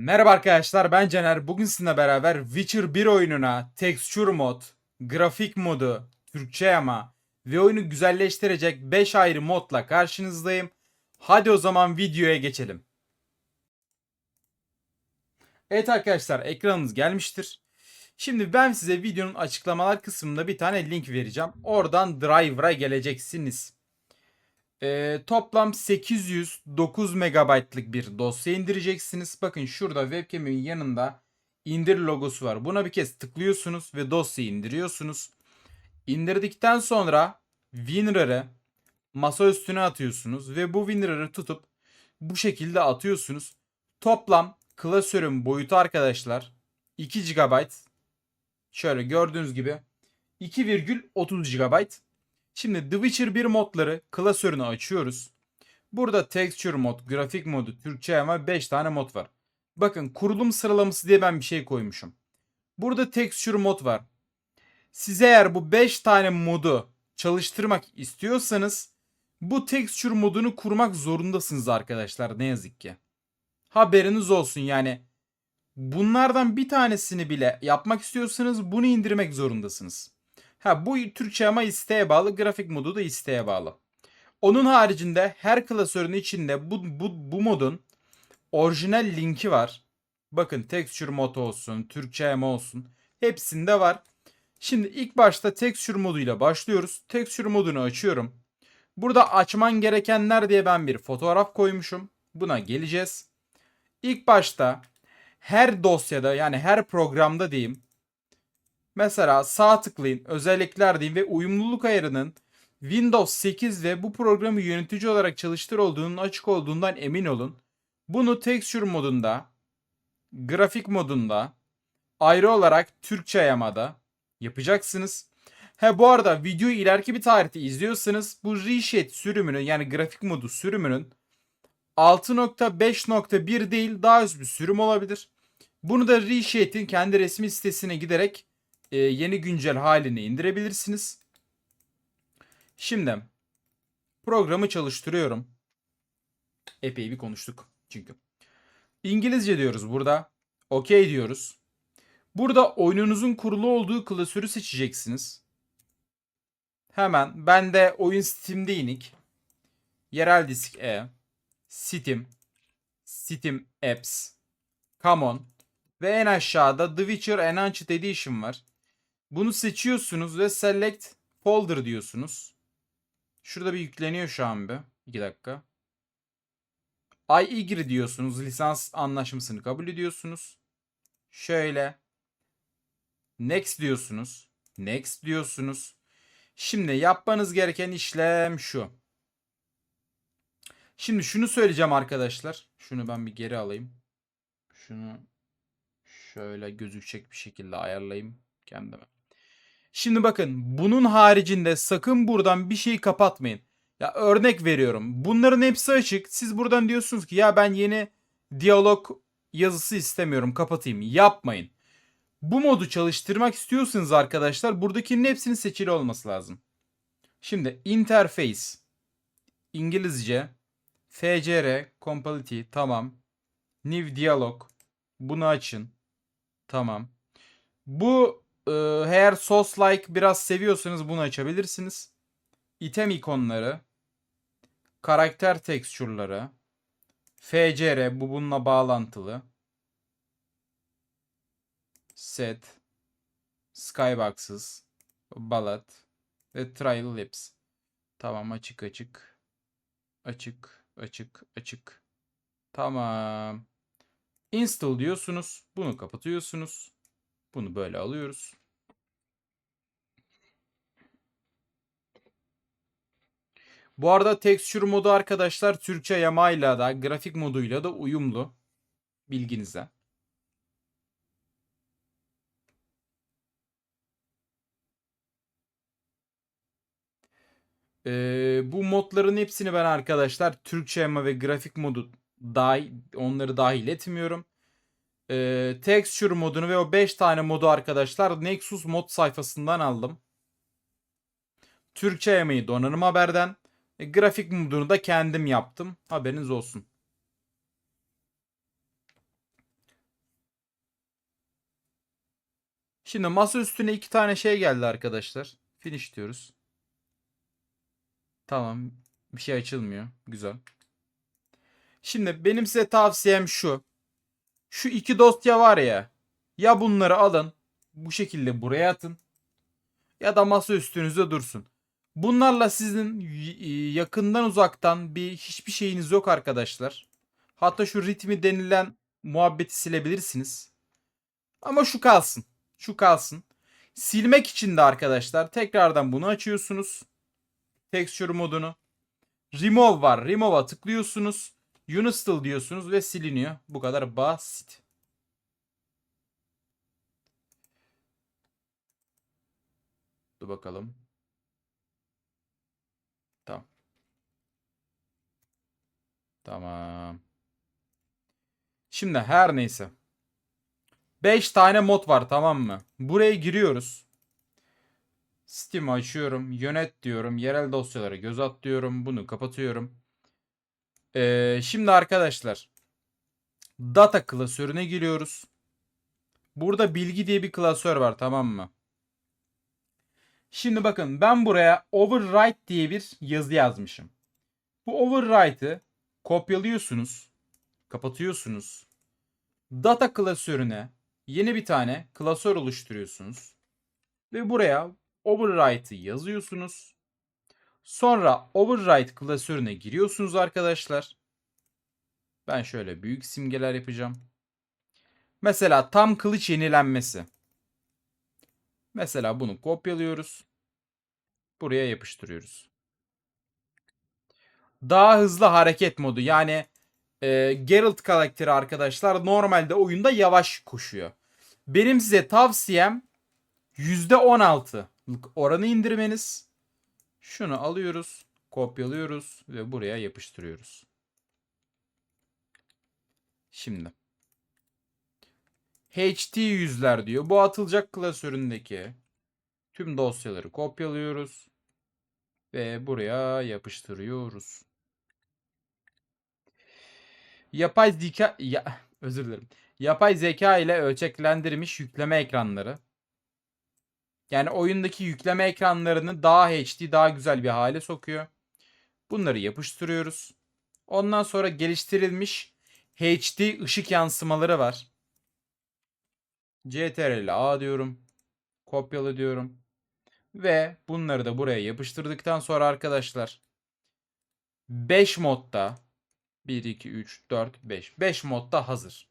Merhaba arkadaşlar ben Caner. Bugün sizinle beraber Witcher 1 oyununa texture mod, grafik modu, Türkçe yama ve oyunu güzelleştirecek 5 ayrı modla karşınızdayım. Hadi o zaman videoya geçelim. Evet arkadaşlar ekranınız gelmiştir. Şimdi ben size videonun açıklamalar kısmında bir tane link vereceğim. Oradan Driver'a geleceksiniz. Ee, toplam 809 megabaytlık bir dosya indireceksiniz. Bakın şurada webcam'in yanında indir logosu var. Buna bir kez tıklıyorsunuz ve dosyayı indiriyorsunuz. İndirdikten sonra WinRAR'ı masa üstüne atıyorsunuz ve bu WinRAR'ı tutup bu şekilde atıyorsunuz. Toplam klasörün boyutu arkadaşlar 2 GB. Şöyle gördüğünüz gibi 2,30 GB. Şimdi The Witcher 1 modları klasörünü açıyoruz. Burada texture mod, grafik modu, Türkçe ama 5 tane mod var. Bakın kurulum sıralaması diye ben bir şey koymuşum. Burada texture mod var. Siz eğer bu 5 tane modu çalıştırmak istiyorsanız bu texture modunu kurmak zorundasınız arkadaşlar ne yazık ki. Haberiniz olsun yani. Bunlardan bir tanesini bile yapmak istiyorsanız bunu indirmek zorundasınız. Ha bu Türkçe ama isteğe bağlı, grafik modu da isteğe bağlı. Onun haricinde her klasörün içinde bu, bu, bu modun orijinal linki var. Bakın texture mod olsun, Türkçe ama olsun. Hepsinde var. Şimdi ilk başta texture moduyla başlıyoruz. Texture modunu açıyorum. Burada açman gerekenler diye ben bir fotoğraf koymuşum. Buna geleceğiz. İlk başta her dosyada yani her programda diyeyim Mesela sağ tıklayın, özellikler deyin ve uyumluluk ayarının Windows 8 ve bu programı yönetici olarak çalıştır olduğunun açık olduğundan emin olun. Bunu texture modunda, grafik modunda, ayrı olarak Türkçe yamada yapacaksınız. He bu arada videoyu ileriki bir tarihte izliyorsanız bu reshade sürümünün yani grafik modu sürümünün 6.5.1 değil daha üst bir sürüm olabilir. Bunu da Reshade'in kendi resmi sitesine giderek e, yeni güncel halini indirebilirsiniz. Şimdi programı çalıştırıyorum. Epey bir konuştuk çünkü. İngilizce diyoruz burada. OK diyoruz. Burada oyununuzun kurulu olduğu klasörü seçeceksiniz. Hemen ben de oyun Steam'de inik. Yerel disk E, Steam, Steam Apps, Common ve en aşağıda The Witcher Enhanced Edition var. Bunu seçiyorsunuz ve select folder diyorsunuz. Şurada bir yükleniyor şu an bir. 2 dakika. IEGRI diyorsunuz. Lisans anlaşmasını kabul ediyorsunuz. Şöyle. Next diyorsunuz. Next diyorsunuz. Şimdi yapmanız gereken işlem şu. Şimdi şunu söyleyeceğim arkadaşlar. Şunu ben bir geri alayım. Şunu şöyle gözükecek bir şekilde ayarlayayım kendime. Şimdi bakın bunun haricinde sakın buradan bir şeyi kapatmayın. Ya örnek veriyorum. Bunların hepsi açık. Siz buradan diyorsunuz ki ya ben yeni diyalog yazısı istemiyorum kapatayım. Yapmayın. Bu modu çalıştırmak istiyorsanız arkadaşlar buradakinin hepsinin seçili olması lazım. Şimdi interface İngilizce FCR compatibility tamam. New dialog bunu açın. Tamam. Bu eğer sos like biraz seviyorsanız bunu açabilirsiniz. İtem ikonları, karakter tekstürleri, FCR bu bununla bağlantılı. Set, Skyboxes, Ballad ve Trial Lips. Tamam açık açık. Açık açık açık. Tamam. Install diyorsunuz. Bunu kapatıyorsunuz. Bunu böyle alıyoruz. Bu arada texture modu arkadaşlar Türkçe yamayla da grafik moduyla da uyumlu. Bilginize. Ee, bu modların hepsini ben arkadaşlar Türkçe yama ve grafik modu dahil, onları dahil etmiyorum e, texture modunu ve o 5 tane modu arkadaşlar Nexus mod sayfasından aldım. Türkçe yemeği donanım haberden. E, grafik modunu da kendim yaptım. Haberiniz olsun. Şimdi masa üstüne iki tane şey geldi arkadaşlar. Finish diyoruz. Tamam. Bir şey açılmıyor. Güzel. Şimdi benim size tavsiyem şu. Şu iki dosya var ya. Ya bunları alın. Bu şekilde buraya atın. Ya da masa üstünüzde dursun. Bunlarla sizin y- yakından uzaktan bir hiçbir şeyiniz yok arkadaşlar. Hatta şu ritmi denilen muhabbeti silebilirsiniz. Ama şu kalsın. Şu kalsın. Silmek için de arkadaşlar tekrardan bunu açıyorsunuz. Texture modunu. Remove var. Remove'a tıklıyorsunuz. Uninstall diyorsunuz ve siliniyor. Bu kadar basit. Dur bakalım. Tamam. Tamam. Şimdi her neyse. 5 tane mod var tamam mı? Buraya giriyoruz. Steam açıyorum. Yönet diyorum. Yerel dosyalara göz at diyorum. Bunu kapatıyorum. Ee, şimdi arkadaşlar. Data klasörüne giriyoruz. Burada bilgi diye bir klasör var tamam mı? Şimdi bakın ben buraya overwrite diye bir yazı yazmışım. Bu overwrite'ı kopyalıyorsunuz. Kapatıyorsunuz. Data klasörüne yeni bir tane klasör oluşturuyorsunuz. Ve buraya overwrite'ı yazıyorsunuz. Sonra overwrite klasörüne giriyorsunuz arkadaşlar. Ben şöyle büyük simgeler yapacağım. Mesela tam kılıç yenilenmesi. Mesela bunu kopyalıyoruz. Buraya yapıştırıyoruz. Daha hızlı hareket modu yani e, Geralt karakteri arkadaşlar normalde oyunda yavaş koşuyor. Benim size tavsiyem %16'lık oranı indirmeniz. Şunu alıyoruz, kopyalıyoruz ve buraya yapıştırıyoruz. Şimdi HT yüzler diyor. Bu atılacak klasöründeki tüm dosyaları kopyalıyoruz ve buraya yapıştırıyoruz. Yapay zeka ya, özür dilerim. Yapay zeka ile ölçeklendirilmiş yükleme ekranları. Yani oyundaki yükleme ekranlarını daha HD, daha güzel bir hale sokuyor. Bunları yapıştırıyoruz. Ondan sonra geliştirilmiş HD ışık yansımaları var. CTRL A diyorum. Kopyala diyorum. Ve bunları da buraya yapıştırdıktan sonra arkadaşlar 5 modda 1, 2, 3, 4, 5. 5 modda hazır.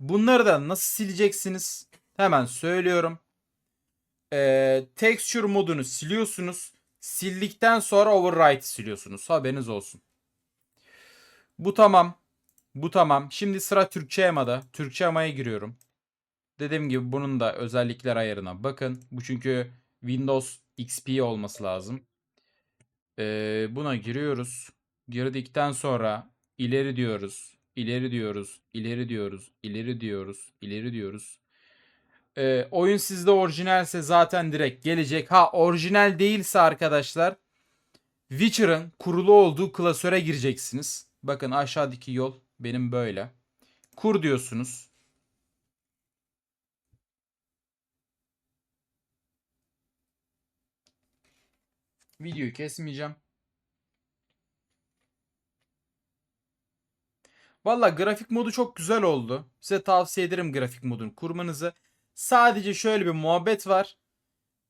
Bunları da nasıl sileceksiniz? Hemen söylüyorum. Ee, texture modunu siliyorsunuz. Sildikten sonra overwrite siliyorsunuz. Haberiniz olsun. Bu tamam. Bu tamam. Şimdi sıra Türkçe yamada. Türkçe yamaya giriyorum. Dediğim gibi bunun da özellikler ayarına bakın. Bu çünkü Windows XP olması lazım. Ee, buna giriyoruz. Girdikten sonra ileri diyoruz. ileri diyoruz. ileri diyoruz. ileri diyoruz. ileri diyoruz. Ee, oyun sizde orijinalse zaten direkt gelecek. Ha orijinal değilse arkadaşlar Witcher'ın kurulu olduğu klasöre gireceksiniz. Bakın aşağıdaki yol benim böyle. Kur diyorsunuz. Videoyu kesmeyeceğim. Valla grafik modu çok güzel oldu. Size tavsiye ederim grafik modunu kurmanızı. Sadece şöyle bir muhabbet var.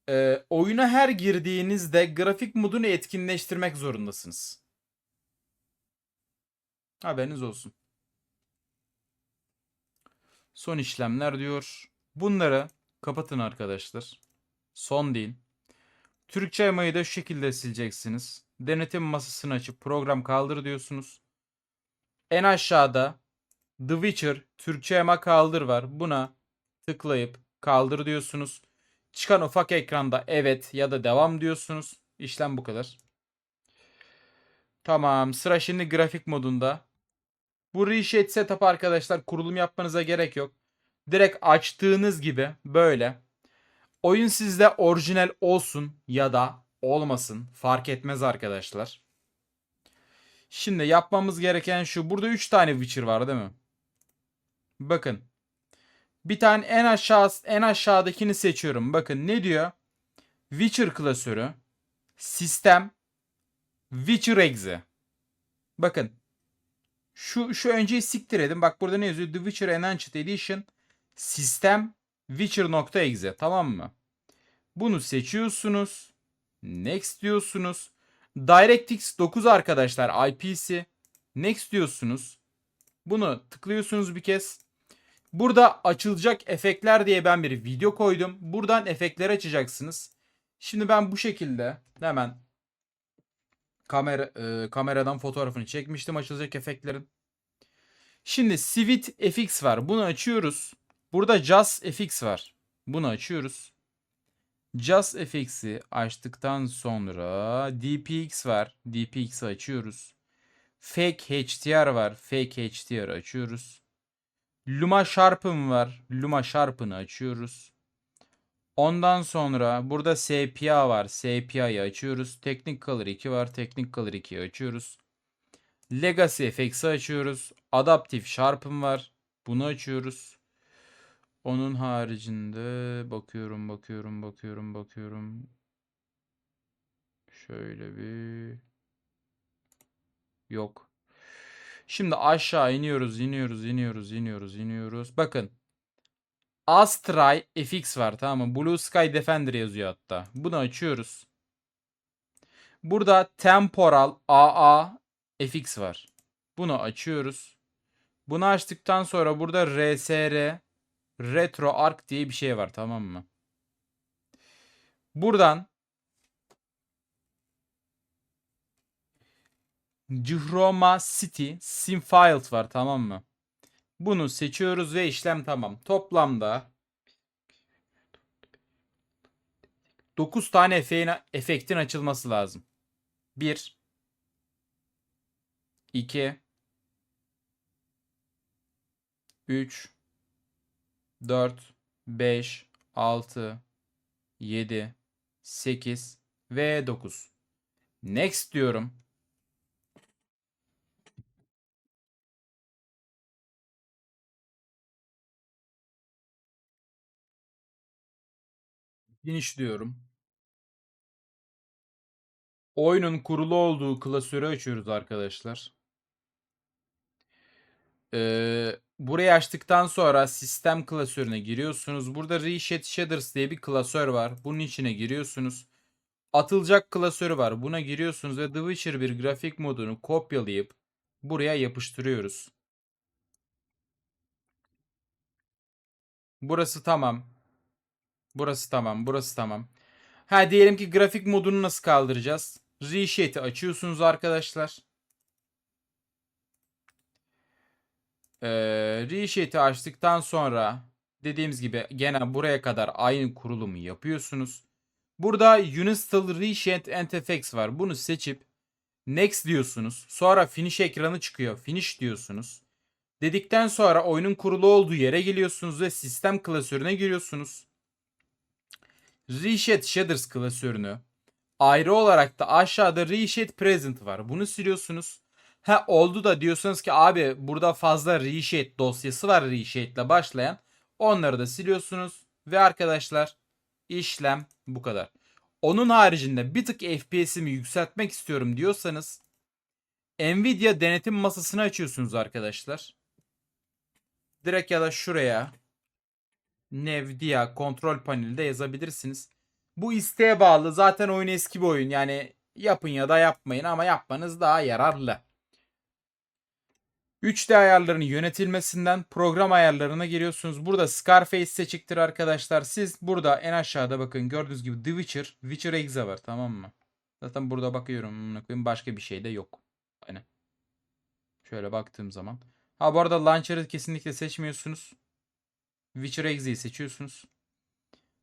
Ee, oyuna her girdiğinizde grafik modunu etkinleştirmek zorundasınız. Haberiniz olsun. Son işlemler diyor. Bunları kapatın arkadaşlar. Son değil. Türkçe yamayı da şu şekilde sileceksiniz. Denetim masasını açıp program kaldır diyorsunuz. En aşağıda The Witcher Türkçe yama kaldır var. Buna tıklayıp kaldır diyorsunuz. Çıkan ufak ekranda evet ya da devam diyorsunuz. İşlem bu kadar. Tamam sıra şimdi grafik modunda. Bu Reshape Setup arkadaşlar kurulum yapmanıza gerek yok. Direkt açtığınız gibi böyle. Oyun sizde orijinal olsun ya da olmasın fark etmez arkadaşlar. Şimdi yapmamız gereken şu. Burada 3 tane Witcher var değil mi? Bakın. Bir tane en aşağı en aşağıdakini seçiyorum. Bakın ne diyor? Witcher klasörü, sistem, Witcher exe. Bakın. Şu şu önceyi siktir edin. Bak burada ne yazıyor? The Witcher Enhanced Edition sistem Witcher.exe tamam mı? Bunu seçiyorsunuz. Next diyorsunuz. DirectX 9 arkadaşlar IP'si. Next diyorsunuz. Bunu tıklıyorsunuz bir kez. Burada açılacak efektler diye ben bir video koydum. Buradan efektleri açacaksınız. Şimdi ben bu şekilde hemen kamera e, kameradan fotoğrafını çekmiştim açılacak efektlerin. Şimdi Civit FX var. Bunu açıyoruz. Burada Just FX var. Bunu açıyoruz. Just FX'i açtıktan sonra DPX var. DPX'i açıyoruz. Fake HDR var. Fake HDR açıyoruz. Luma Sharpen var. Luma Sharpen'ı açıyoruz. Ondan sonra burada SPA var. SPA'yı açıyoruz. Technicolor 2 var. Technicolor 2'yi açıyoruz. Legacy FX'i açıyoruz. Adaptive Sharpen var. Bunu açıyoruz. Onun haricinde bakıyorum, bakıyorum, bakıyorum, bakıyorum. Şöyle bir yok. Şimdi aşağı iniyoruz, iniyoruz, iniyoruz, iniyoruz, iniyoruz. Bakın. Astray FX var tamam mı? Blue Sky Defender yazıyor hatta. Bunu açıyoruz. Burada Temporal AA FX var. Bunu açıyoruz. Bunu açtıktan sonra burada RSR Retro Arc diye bir şey var tamam mı? Buradan Chroma City Simfiled var tamam mı? Bunu seçiyoruz ve işlem tamam. Toplamda 9 tane efektin açılması lazım. 1 2 3 4 5 6 7 8 ve 9. Next diyorum. Finish diyorum. Oyunun kurulu olduğu klasörü açıyoruz arkadaşlar. Ee, burayı açtıktan sonra sistem klasörüne giriyorsunuz. Burada Reshape Shaders diye bir klasör var. Bunun içine giriyorsunuz. Atılacak klasörü var. Buna giriyorsunuz ve The Witcher bir grafik modunu kopyalayıp buraya yapıştırıyoruz. Burası tamam. Burası tamam. Burası tamam. Ha diyelim ki grafik modunu nasıl kaldıracağız? Reshape'i açıyorsunuz arkadaşlar. Ee, Reshape'i açtıktan sonra dediğimiz gibi gene buraya kadar aynı kurulumu yapıyorsunuz. Burada Unistal Reshape and Effects var. Bunu seçip Next diyorsunuz. Sonra Finish ekranı çıkıyor. Finish diyorsunuz. Dedikten sonra oyunun kurulu olduğu yere geliyorsunuz ve sistem klasörüne giriyorsunuz. Reshape Shaders klasörünü ayrı olarak da aşağıda Reshape Present var. Bunu siliyorsunuz. Ha oldu da diyorsanız ki abi burada fazla reshape dosyası var reshape ile başlayan. Onları da siliyorsunuz. Ve arkadaşlar işlem bu kadar. Onun haricinde bir tık FPS'imi yükseltmek istiyorum diyorsanız Nvidia denetim masasını açıyorsunuz arkadaşlar. Direkt ya da şuraya Nvidia kontrol panelinde yazabilirsiniz. Bu isteğe bağlı. Zaten oyun eski bir oyun. Yani yapın ya da yapmayın ama yapmanız daha yararlı. 3D ayarlarının yönetilmesinden program ayarlarına giriyorsunuz. Burada Scarface seçiktir arkadaşlar. Siz burada en aşağıda bakın gördüğünüz gibi The Witcher, Witcher Exe var tamam mı? Zaten burada bakıyorum başka bir şey de yok. Aynen. Şöyle baktığım zaman. Ha bu arada Launcher'ı kesinlikle seçmiyorsunuz. Witcher Exe'yi seçiyorsunuz.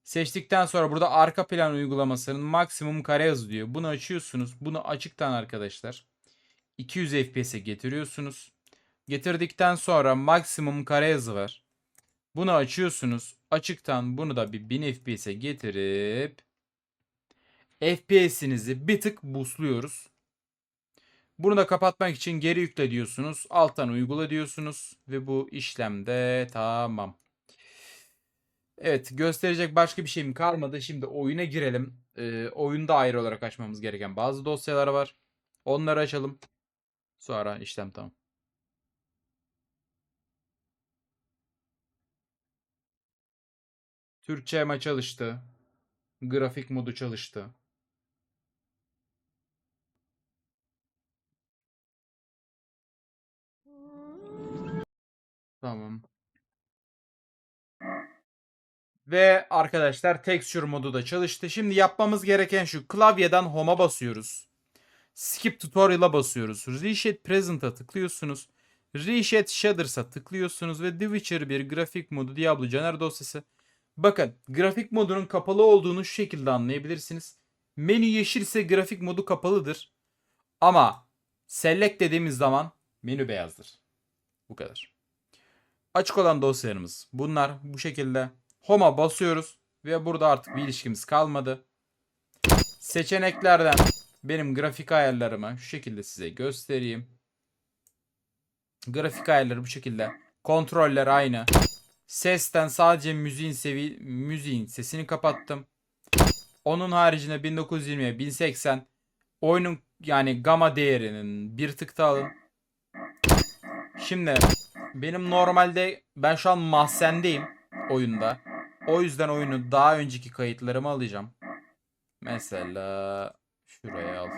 Seçtikten sonra burada arka plan uygulamasının maksimum kare hızı diyor. Bunu açıyorsunuz. Bunu açıktan arkadaşlar 200 FPS'e getiriyorsunuz. Getirdikten sonra maksimum kare hızı var. Bunu açıyorsunuz. Açıktan bunu da bir 1000 FPS'e getirip FPS'inizi bir tık boostluyoruz. Bunu da kapatmak için geri yükle diyorsunuz. Alttan uygula diyorsunuz. Ve bu işlemde tamam. Evet gösterecek başka bir şeyim kalmadı. Şimdi oyuna girelim. Ee, oyunda ayrı olarak açmamız gereken bazı dosyalar var. Onları açalım. Sonra işlem tamam. Türkçe ama çalıştı. Grafik modu çalıştı. Tamam. Ve arkadaşlar texture modu da çalıştı. Şimdi yapmamız gereken şu. Klavyeden home'a basıyoruz. Skip tutorial'a basıyoruz. Reshape present'a tıklıyorsunuz. Reshape shaders'a tıklıyorsunuz ve The Witcher 1 grafik modu Diablo Caner dosyası. Bakın grafik modunun kapalı olduğunu şu şekilde anlayabilirsiniz. Menü yeşilse grafik modu kapalıdır. Ama select dediğimiz zaman menü beyazdır. Bu kadar. Açık olan dosyalarımız bunlar bu şekilde. Home'a basıyoruz ve burada artık bir ilişkimiz kalmadı. Seçeneklerden benim grafik ayarlarımı şu şekilde size göstereyim. Grafik ayarları bu şekilde. Kontroller aynı. Sesten sadece müziğin sevi müziğin sesini kapattım. Onun haricinde 1920'ye 1080 oyunun yani gamma değerinin bir tık daha alın. Şimdi benim normalde ben şu an mahzendeyim oyunda. O yüzden oyunu daha önceki kayıtlarımı alacağım. Mesela şuraya al.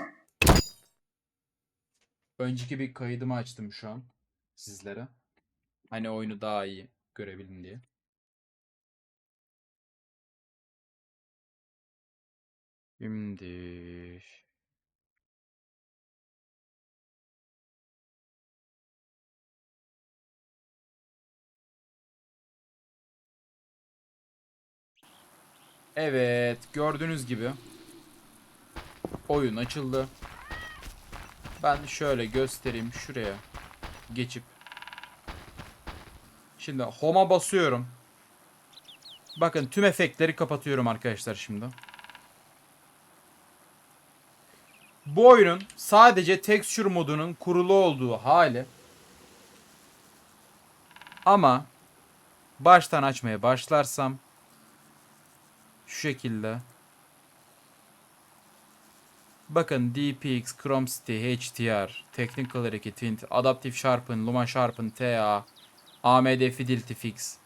Önceki bir kaydımı açtım şu an sizlere. Hani oyunu daha iyi görebilin diye. Şimdi Evet, gördüğünüz gibi oyun açıldı. Ben şöyle göstereyim şuraya geçip Şimdi home'a basıyorum. Bakın tüm efektleri kapatıyorum arkadaşlar şimdi. Bu oyunun sadece texture modunun kurulu olduğu hali. Ama baştan açmaya başlarsam şu şekilde Bakın DPX, Chrome City, HDR, Technical Tint, Adaptive Sharpen, Luma Sharpen, TA, AMD Fidelity Fix.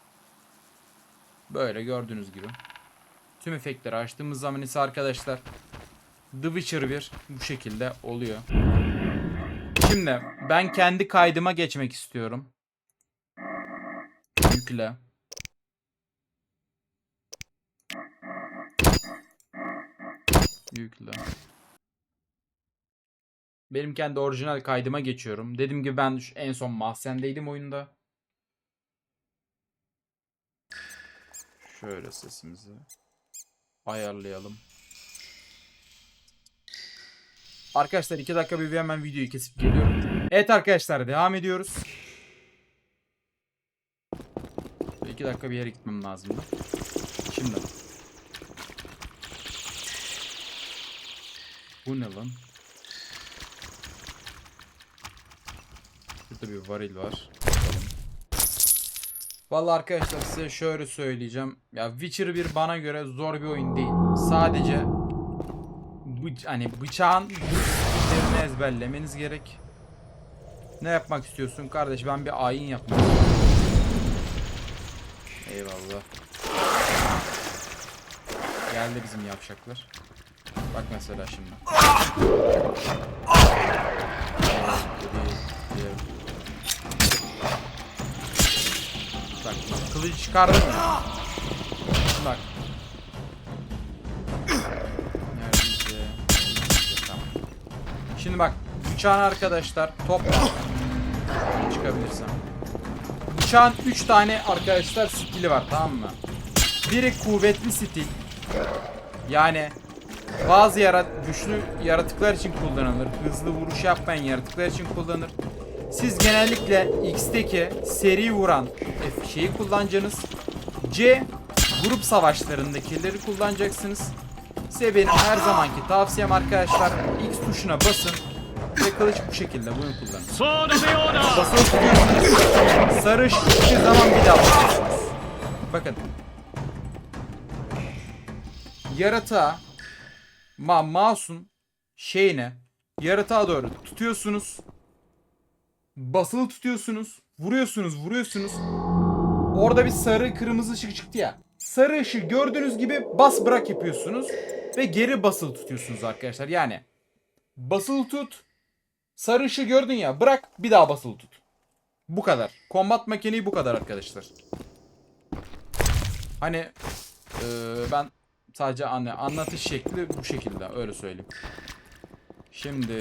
Böyle gördüğünüz gibi. Tüm efektleri açtığımız zaman ise arkadaşlar The Witcher 1 bu şekilde oluyor. Şimdi ben kendi kaydıma geçmek istiyorum. Yükle. Yükle. Benim kendi orijinal kaydıma geçiyorum. Dediğim gibi ben en son mahzendeydim oyunda. Şöyle sesimizi ayarlayalım. Arkadaşlar 2 dakika bir hemen videoyu kesip geliyorum. Evet arkadaşlar devam ediyoruz. 2 dakika bir yere gitmem lazımdı. Şimdi. Bu ne lan? Şurada bir varil var. Bakalım. Vallahi arkadaşlar size şöyle söyleyeceğim. Ya Witcher 1 bana göre zor bir oyun değil. Sadece bıç hani bıçağın üzerine ezberlemeniz gerek. Ne yapmak istiyorsun kardeş? Ben bir ayin yapmak. Eyvallah. Geldi bizim yapacaklar. Bak mesela şimdi. Bak kılıcı çıkardım ya. Bak. Şimdi bak bıçağın arkadaşlar topla. Çıkabilirsem. Bıçağın 3 tane arkadaşlar skill'i var tamam mı? Biri kuvvetli stil. Yani bazı yara güçlü yaratıklar için kullanılır. Hızlı vuruş yapmayan yaratıklar için kullanılır. Siz genellikle X'teki seri vuran F şeyi kullanacaksınız. C grup savaşlarındakileri kullanacaksınız. Size benim her zamanki tavsiyem arkadaşlar X tuşuna basın ve kılıç bu şekilde bunu kullanın. Basılı tutuyorsunuz. Sarış hiçbir zaman bir daha basıyorsunuz. Bakın. Yaratığa ma mouse'un şeyine yaratığa doğru tutuyorsunuz. Basılı tutuyorsunuz. Vuruyorsunuz, vuruyorsunuz. Orada bir sarı kırmızı ışık çıktı ya. Sarı ışığı gördüğünüz gibi bas bırak yapıyorsunuz ve geri basılı tutuyorsunuz arkadaşlar. Yani basılı tut. Sarı ışığı gördün ya bırak bir daha basılı tut. Bu kadar. Kombat mekaniği bu kadar arkadaşlar. Hani eee, ben sadece anne anlatış şekli bu şekilde öyle söyleyeyim. Şimdi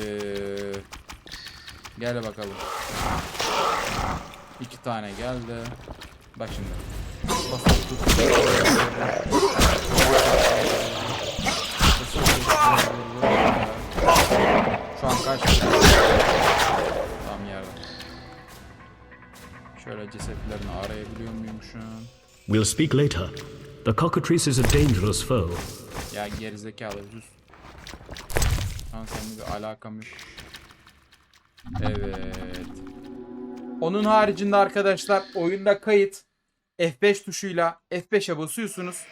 gel bakalım. İki tane geldi. Bak şimdi. Basılı tut. Şu an kaç? Tam yerde. Şöyle cesetlerini arayabiliyor muyum şu an? We'll speak later. The cockatrice is a dangerous foe. Ya gerizekalı sus. Lan seninle bir alakam yok. Evet. Onun haricinde arkadaşlar oyunda kayıt F5 tuşuyla F5'e basıyorsunuz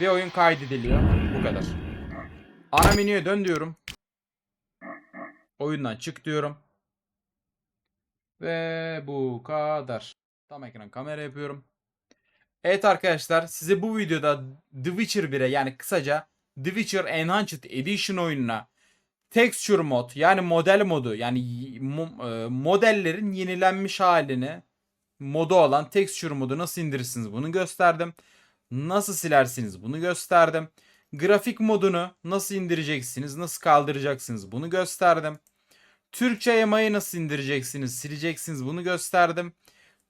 ve oyun kaydediliyor. Bu kadar. Ana menüye dön diyorum. Oyundan çık diyorum. Ve bu kadar. Tam ekran kamera yapıyorum. Evet arkadaşlar size bu videoda The Witcher 1'e yani kısaca The Witcher Enhanced Edition oyununa texture mod yani model modu yani e, modellerin yenilenmiş halini modu olan texture modu nasıl indirirsiniz bunu gösterdim. Nasıl silersiniz bunu gösterdim. Grafik modunu nasıl indireceksiniz, nasıl kaldıracaksınız bunu gösterdim. Türkçe yamayı nasıl indireceksiniz, sileceksiniz bunu gösterdim.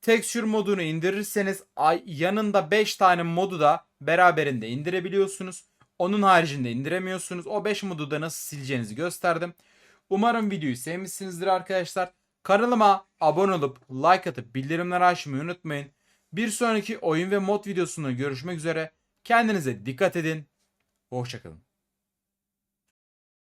Texture modunu indirirseniz yanında 5 tane modu da beraberinde indirebiliyorsunuz. Onun haricinde indiremiyorsunuz. O 5 modu da nasıl sileceğinizi gösterdim. Umarım videoyu sevmişsinizdir arkadaşlar. Kanalıma abone olup like atıp bildirimleri açmayı unutmayın. Bir sonraki oyun ve mod videosunda görüşmek üzere. Kendinize dikkat edin. Hoşçakalın.